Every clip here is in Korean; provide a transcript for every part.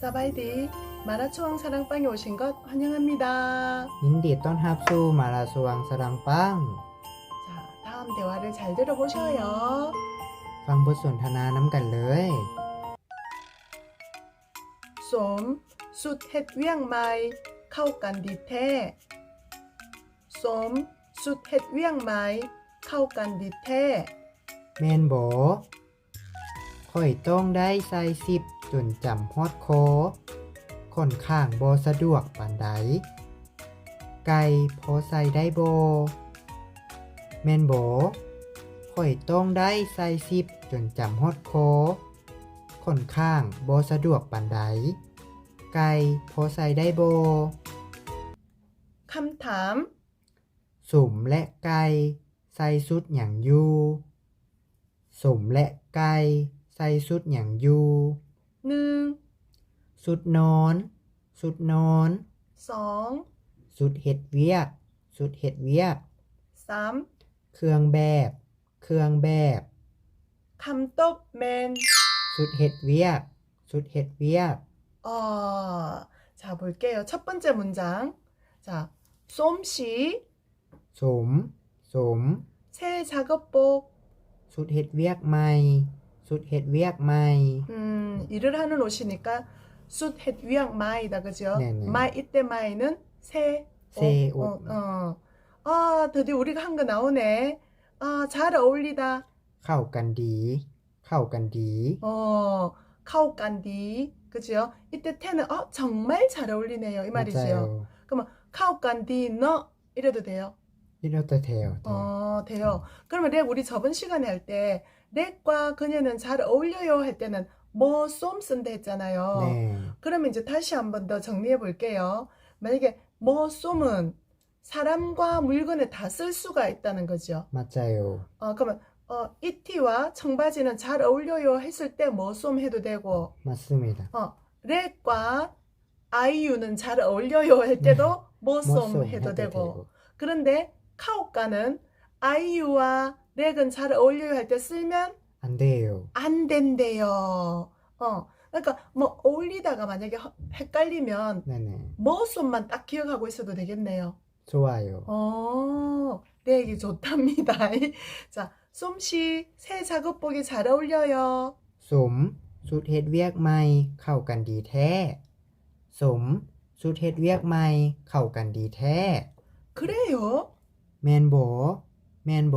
사바이디 마라초왕 사랑방에 오신 것 환영합니다. ยินดีต้อนรับสู่มาลาสวังสรังปัง 자, 다음 대화를 잘 들어보셔요. ฟังบทสนทนาน้ำกันเลย 쏨, 숫, 헷, 위양, 마이, 카우간, 디테. 쏨, 숫, 헷, 위양, 마이, 카우간, 디테. แมนโบข่อยต้องได้ใส่สิบ จนจำฮอดโคค่อนข้างบสะดวกปานใด ไก่พอใส่ได้โบแมนโบข่อยต้องได้ใส่สิบจนจำฮอดโคค่อนข้างบสะดวกปานใด ไก่พอใส่ได้โบ캄 탐, สุ่มและไก่ใส่สุดอย่างอยู่สุ่มและไก่ใส่สุดอย่าง อยู่ 능, สุดนอน สุดนอน 성, สุดเห็ดเวียก สุดเห็ดเวียก 쌈, เครื่องแบบ เครื่องแบบ 감떡맨. สุดเห็ดเวียก สุดเห็ดเวียก 어, 자, 볼게요. 첫 번째 문장. 자, 쏨씨, สม สม 새 작업복, สุดเห็ดเวียกใหม่ สุดเห็ดเวียกใหม่ 음, 일을 하는 옷이니까 숫, 헷, 위양, 마이다, 그죠? 네네. 마이, 이때 마이는 새 새 옷. 옷. 어, 어. 아, 드디어 우리가 한 거 나오네. 아, 잘 어울리다. เข้ากันดี เข้ากันดี 어, 카오깐디. 그죠? 이때 태는, 어, 정말 잘 어울리네요. 이 มา 말이죠. 그러면 카오깐디, 너, 이래도 돼요. ที่เราตัวแถว 어, 돼요. 그러면 렉 우리 저번 시간에 할 때 렉과 그녀는 잘 어울려요 할 때는 뭐 쏨 쓴다 했잖아요. 네. 그러면 이제 다시 한 번 더 정리해 볼게요. 만약에 뭐 쏨은 사람과 물건을 다쓸 수가 있다는 거죠. 맞아요. 어, 그러면 어, 이 티와 청바지는 잘 어울려요 했을 때 뭐 쏨 해도 되고 맞습니다. 어, 렉과 아이유는 잘 어울려요 할 네. 때도 뭐 뭐쏨 해도 되고 그런데 카오카는 아이유와 렉은 잘 어울려요 할 때 쓰면 안 돼요. 안 된대요. 어, 그러니까 뭐 어울리다가 만약에 허- 헷갈리면 แน่ 머솜만 딱 기억하고 있어도 되겠네요. ๆช่วยโอ 어, 렉이 좋답니다. 자, 솜씨 새 작업복이 잘 어울려요. สม สุดเฮ็ดเวียกใหม่ เข้ากันดีแท้ สม สุดเฮ็ดเวียกใหม่ เข้ากันดีแท้ 그래요? แมนโบ แมนโบ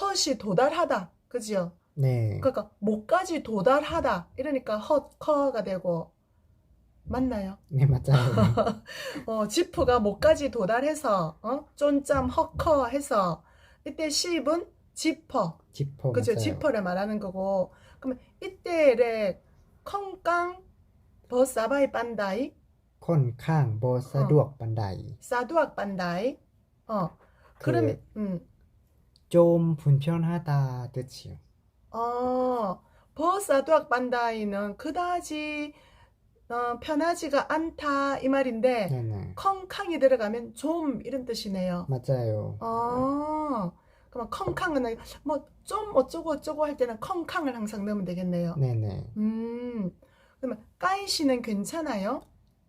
헛이 도달하다. 그지요? แน่ 그러니까 목까지 도달하다. 이러니까 헛커가 되고 맞나요? แน่มาใจ 어, 지프가 목까지 도달해서 어? 쫀짬 헛커 해서 이때 시입은 지퍼. จิบโพมา 그죠? ใจ 지퍼를 말하는 거고. 그러면 이때를 컹깡 버사바이 빤다이 ค่อนข้างบ่สะดวกปานใด 사두악 빤다이. 어. 그러면 음. 좀 불편하다 뜻이요. 어, 버사도악 반다이는 그다지 어, 편하지가 않다 이 말인데 네네. 컹캉이 들어가면 좀 이런 뜻이네요. 맞아요. 어, 그럼 컹캉은 뭐 좀 어쩌고 어쩌고 할 때는 컹캉을 항상 넣으면 되겠네요. 네네. 음, 그러면 까이 씨는 괜찮아요?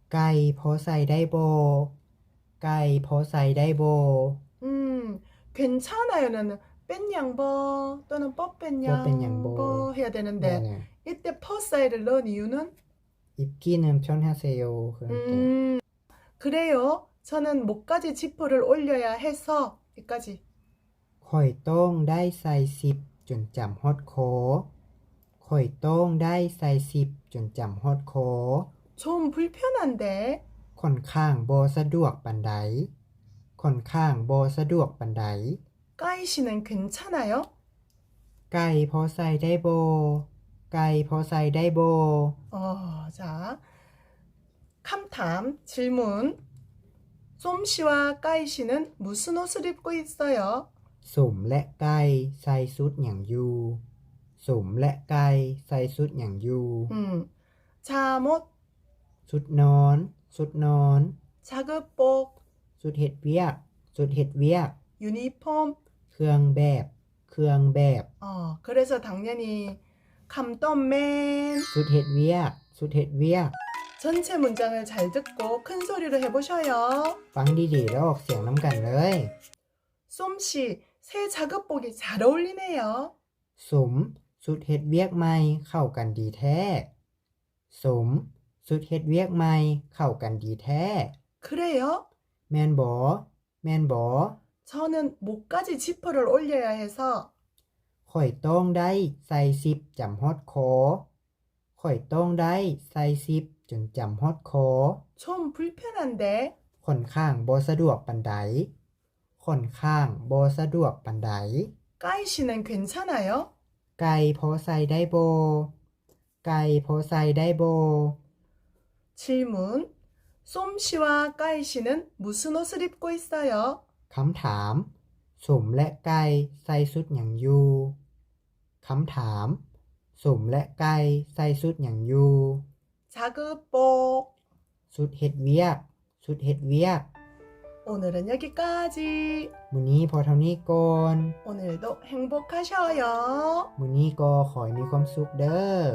까이 버사이레보 까이 버사이레보 음, 괜찮아요는 뺀양버 또는 뻐뺀양버 해야 แน่ 되는데 ๆ 이때 퍼사이를 넣은 이유는 อีกกี้หนึงเพียวหน้าเซโยคืออันเดียว 음, 그래요. 저는 목까지 지퍼를 올려야 해서 여기까지. ข่อยต้องได้ใส่สิบจนจำฮอดโคข่อยต้องได้ใส่สิบจนจำฮอดโค 좀 불편한데 ค่อนข้างบ่สะดวกปานใด ค่อนข้างบ่สะดวกปานใด 까이씨는 괜찮아요? ไก่พอใส่ได้โบ ไก่พอใส่ได้โบ 어, 자. 캄탐 질문. 쏨 씨와 까이 씨는 무슨 옷을 입고 있어요? สุ่มและไก่ใส่สุดอย่างอยูสุ่มและไก่ใส่สุดอย่างอยู 음, 잠옷, สุดนอน สุดนอน 자급복, สุดเห็ดเวียก สุดเห็ดเวียก 유니폼. เครื่องแบบ เครื่องแบบ 어, 그래서 당연히 감돈맨. สุดเห็ดเวียก สุดเห็ดเวียก 전체 문장을 잘 듣고 큰 소리로 해보셔요. ฟังดีๆ แล้วออกเสียงน้ำกันเลย 쏨 씨, 새 자급복이 잘 어울리네요. สม สุดเห็ดเวียกใหม่เข้ากันดีแท้ สม สุดเห็ดเวียกใหม่เข้ากันดีแท้ 그래요? แมนบอ แมนบอ 저는 목까지 지퍼를 올려야 해서 ข่อยต้องได้ใส่ซิปจำฮอดคอ ข่อยต้องได้ใส่ซิปจนจำฮอดคอ 좀 불편한데 ค่อนข้างบ่สะดวกปันใด ค่อนข้างบ่สะดวกปันใด 까이 씨는 괜찮아요? ไก่พอใส่ได้โบ ไก่พอใส่ได้โบ 질문. 쏨 씨와 까이 씨는 무슨 옷을 입고 있어요? คำถาม สมและไก่ใส่สุดอย่างอยู่ คำถาม สมและไก่ใส่สุดอย่างอยู่ 자급복. สุดเฮ็ดเวียก สุดเฮ็ดเวียก 오늘은 여기까지. มื้อนี้พอเท่านี้ก่อน 오늘도 행복하셔요. มื้อนี้ก็ขอให้มีความสุขเด้อ